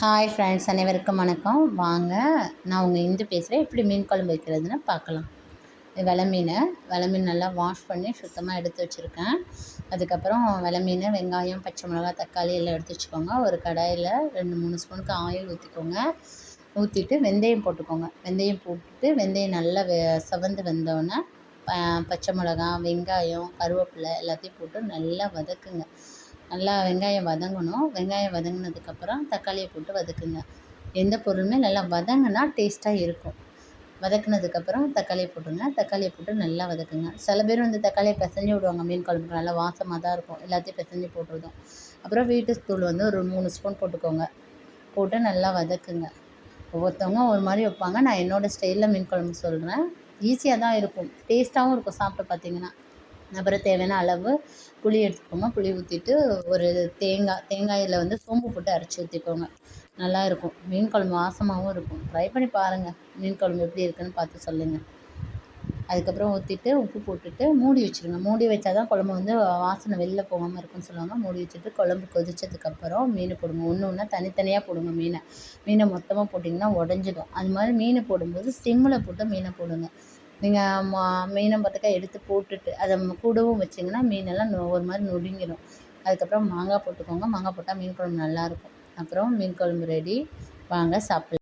Hi friends அனைவருக்கும் வணக்கம். வாங்க நான் உங்கள் இந்து பேசுகிறேன் எப்படி மீன் குழம்பு வைக்கிறதுன்னு பார்க்கலாம். வெலை மீனை. வெலை மீன் நல்லா வாஷ் பண்ணி சுத்தமாக எடுத்து வச்சுருக்கேன். அதுக்கப்புறம் வில மீன் வெங்காயம் பச்சை மிளகா தக்காளி எல்லாம் எடுத்து வச்சுக்கோங்க. ஒரு கடாயில் ரெண்டு மூணு ஸ்பூனுக்கு ஆயில் ஊற்றிக்கோங்க ஊற்றிட்டு வெந்தயம் போட்டுக்கோங்க. வெந்தயம் போட்டுட்டு வெந்தயம் நல்லா வெ செவந்து வந்தோடனே பச்சை மிளகா வெங்காயம் கருவேப்பிலை எல்லாத்தையும் போட்டு நல்லா வதக்குங்க. நல்லா வெங்காயம் வதங்கணும். வெங்காயம் வதங்கினதுக்கப்புறம் தக்காளியை போட்டு வதக்குங்க. எந்த பொருளுமே நல்லா வதங்கினா டேஸ்ட்டாக இருக்கும். வதக்குனதுக்கப்புறம் தக்காளியை போட்டுங்க தக்காளியை போட்டு நல்லா வதக்குங்க. சில பேர் வந்து தக்காளியை பிசைஞ்சி விடுவாங்க. மீன் குழம்புக்கு நல்லா வாசமாக தான் இருக்கும். எல்லாத்தையும் பிசைஞ்சி போட்டுருந்தோம் அப்புறம் வீட்டு தூள் வந்து ஒரு மூணு ஸ்பூன் போட்டுக்கோங்க. போட்டு நல்லா வதக்குங்க. ஒவ்வொருத்தவங்க ஒரு மாதிரி வைப்பாங்க. நான் என்னோடய ஸ்டைலில் மீன் குழம்பு சொல்கிறேன் ஈஸியாக தான் இருக்கும். டேஸ்ட்டாகவும் இருக்கும் சாப்பிட்டு பார்த்தீங்கன்னா. அப்புறம் தேவையான அளவு புளி எடுத்துக்கோங்க. புளி ஊற்றிட்டு ஒரு தேங்காய் தேங்காயில் வந்து சோம்பு போட்டு அரைச்சி ஊற்றிக்கோங்க நல்லா இருக்கும். மீன் குழம்பு வாசமாகவும் இருக்கும். ட்ரை பண்ணி பாருங்கள் மீன் குழம்பு எப்படி இருக்குன்னு பார்த்து சொல்லுங்கள் அதுக்கப்புறம் ஊற்றிட்டு உப்பு போட்டுட்டு மூடி வச்சுருங்க. மூடி வச்சா தான் குழம்பு வந்து வாசனை வெளில போகாமல் இருக்கும்னு சொல்லுவாங்க. மூடி வச்சுட்டு குழம்பு கொதிச்சதுக்கப்புறம் மீன் போடுங்க. ஒன்று ஒன்றா தனித்தனியாக போடுங்க மீனை. மீனை மொத்தமாக போட்டிங்கன்னா உடஞ்சிடும். அது மாதிரி மீன் போடும்போது சிம்மில் போட்டு மீனை போடுங்க. நீங்கள் மா மீனை பார்த்துக்கா எடுத்து போட்டுட்டு அதை கூடவும் வச்சிங்கன்னா மீனெல்லாம் ஒரு மாதிரி நொடிங்கிடும் அதுக்கப்புறம் மாங்காய் போட்டுக்கோங்க. மாங்காய் போட்டால் மீன் குழம்பு நல்லாயிருக்கும் அப்புறம் மீன் குழம்பு ரெடி வாங்க சாப்பிட்லாம்.